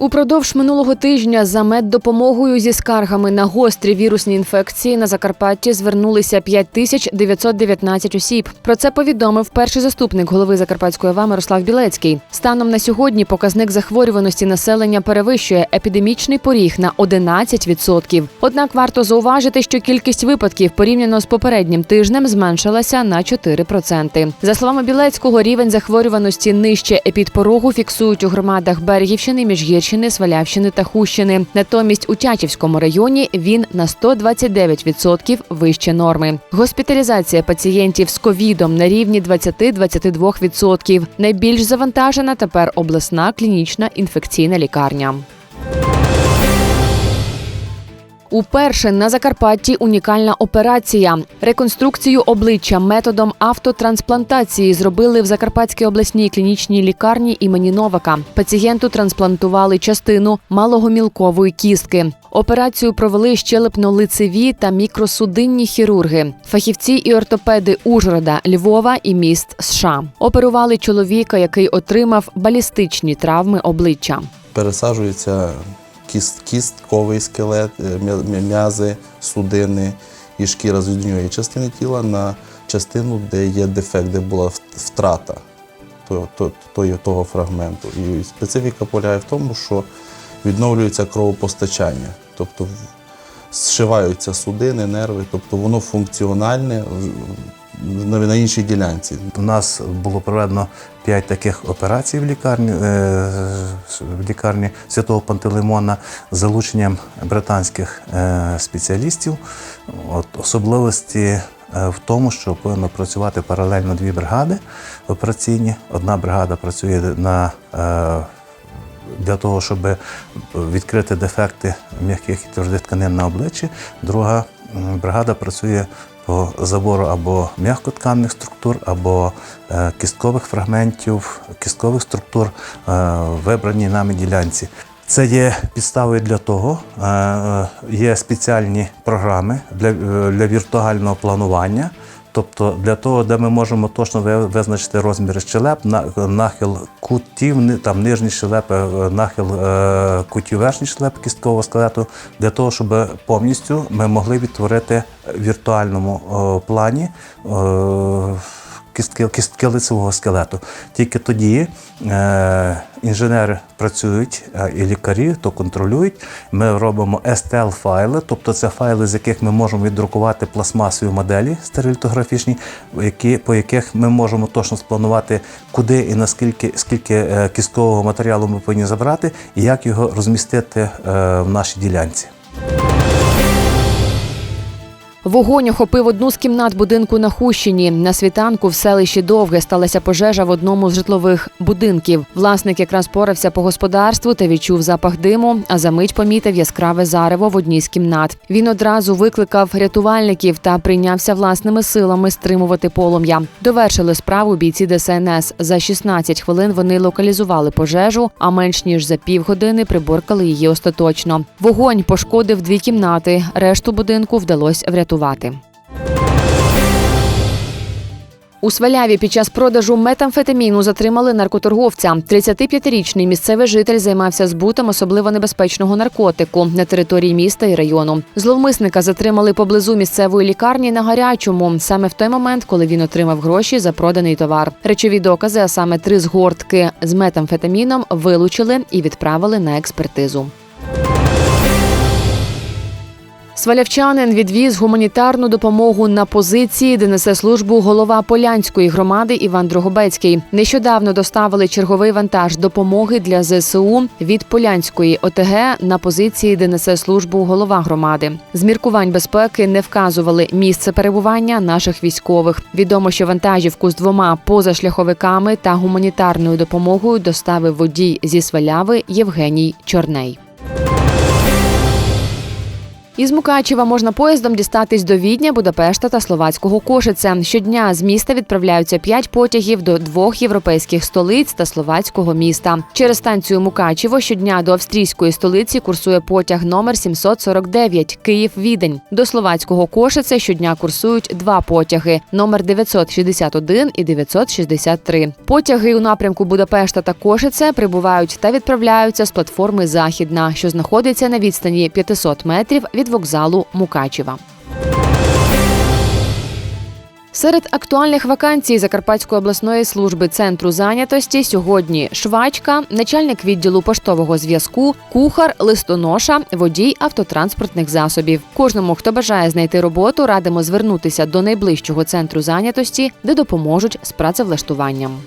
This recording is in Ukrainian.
Упродовж минулого тижня за меддопомогою зі скаргами на гострі вірусні інфекції на Закарпатті звернулися 5919 осіб. Про це повідомив перший заступник голови Закарпатської ОВА Мирослав Білецький. Станом на сьогодні показник захворюваності населення перевищує епідемічний поріг на 11%. Однак варто зауважити, що кількість випадків порівняно з попереднім тижнем зменшилася на 4%. За словами Білецького, рівень захворюваності нижче епідпорогу фіксують у громадах Берегівщини, Міжгірщини, Свалявщини та Хущини. Натомість у Тячівському районі він на 129% вище норми. Госпіталізація пацієнтів з ковідом на рівні 20-22%. Найбільш завантажена тепер обласна клінічна інфекційна лікарня. Уперше на Закарпатті унікальна операція. Реконструкцію обличчя методом автотрансплантації зробили в Закарпатській обласній клінічній лікарні імені Новака. Пацієнту трансплантували частину малогомілкової кістки. Операцію провели щелепно-лицеві та мікросудинні хірурги, фахівці і ортопеди Ужгорода, Львова і міст США. Оперували чоловіка, який отримав балістичні травми обличчя. пересаджується кіст, кістковий скелет, е, м'я- м'я- м'язи, судини і шкіра з однієї частини тіла на частину, де є дефект, де була втрата того, фрагменту. І специфіка полягає в тому, що відновлюється кровопостачання, тобто зшиваються судини, нерви, тобто воно функціональне на, іншій ділянці. У нас було проведено п'ять таких операцій в лікарні, е, в лікарні Святого Пантелеймона з залученням британських е, спеціалістів. От, особливості е, в тому, що повинно працювати паралельно дві бригади операційні. Одна бригада працює на для того, щоб відкрити дефекти м'яких і твердих тканин на обличчі. Друга бригада працює забору або м'якотканних структур, або е, кісткових фрагментів, кісткових структур е, вибраній нами ділянці. Це є підставою для того, е, є спеціальні програми для, для віртуального планування. Тобто для того, де ми можемо точно ви- визначити розміри щелеп, на- нахил кутів, там нижні щелепи, е, нахил е, кутів верхній щелеп кісткового скелету, для того, щоб повністю ми могли відтворити в віртуальному е, плані кістки, кістки лицевого скелету. Тільки тоді е, інженери працюють е, і лікарі то контролюють. Ми робимо STL-файли, тобто це файли, з яких ми можемо віддрукувати пластмасові моделі стерилітографічні, які, по яких ми можемо точно спланувати, куди і наскільки скільки е, кісткового матеріалу ми повинні забрати, і як його розмістити е, в нашій ділянці. Вогонь охопив одну з кімнат будинку на Хущині. На світанку в селищі Довге сталася пожежа в одному з житлових будинків. Власник якраз порався по господарству та відчув запах диму, а за мить помітив яскраве зарево в одній з кімнат. Він одразу викликав рятувальників та прийнявся власними силами стримувати полум'я. Довершили справу бійці ДСНС. За 16 хвилин вони локалізували пожежу, а менш ніж за півгодини приборкали її остаточно. Вогонь пошкодив дві кімнати. Решту будинку вдалося врятувати. У Сваляві під час продажу метамфетаміну затримали наркоторговця. 35-річний місцевий житель займався збутом особливо небезпечного наркотику на території міста і району. Зловмисника затримали поблизу місцевої лікарні на гарячому, саме в той момент, коли він отримав гроші за проданий товар. Речові докази, а саме три згортки з метамфетаміном, вилучили і відправили на експертизу. Свалявчанин відвіз гуманітарну допомогу на позиції, де несе службу голова Полянської громади Іван Дрогобецький. Нещодавно доставили черговий вантаж допомоги для ЗСУ від Полянської ОТГ на позиції, де несе службу голова громади. З міркувань безпеки не вказували місце перебування наших військових. Відомо, що вантажівку з двома позашляховиками та гуманітарною допомогою доставив водій зі Сваляви Євгеній Чорней. Із Мукачева можна поїздом дістатись до Відня, Будапешта та Словацького Кошице. Щодня з міста відправляються п'ять потягів до двох європейських столиць та словацького міста. Через станцію Мукачево щодня до австрійської столиці курсує потяг номер 749 Київ-Відень. До словацького Кошице щодня курсують два потяги номер 961 і 963. Потяги у напрямку Будапешта та Кошице прибувають та відправляються з платформи Західна, що знаходиться на відстані 500 метрів від вокзалу Мукачева. Серед актуальних вакансій Закарпатської обласної служби центру зайнятості сьогодні швачка, начальник відділу поштового зв'язку, кухар, листоноша, водій автотранспортних засобів. Кожному, хто бажає знайти роботу, радимо звернутися до найближчого центру зайнятості, де допоможуть з працевлаштуванням.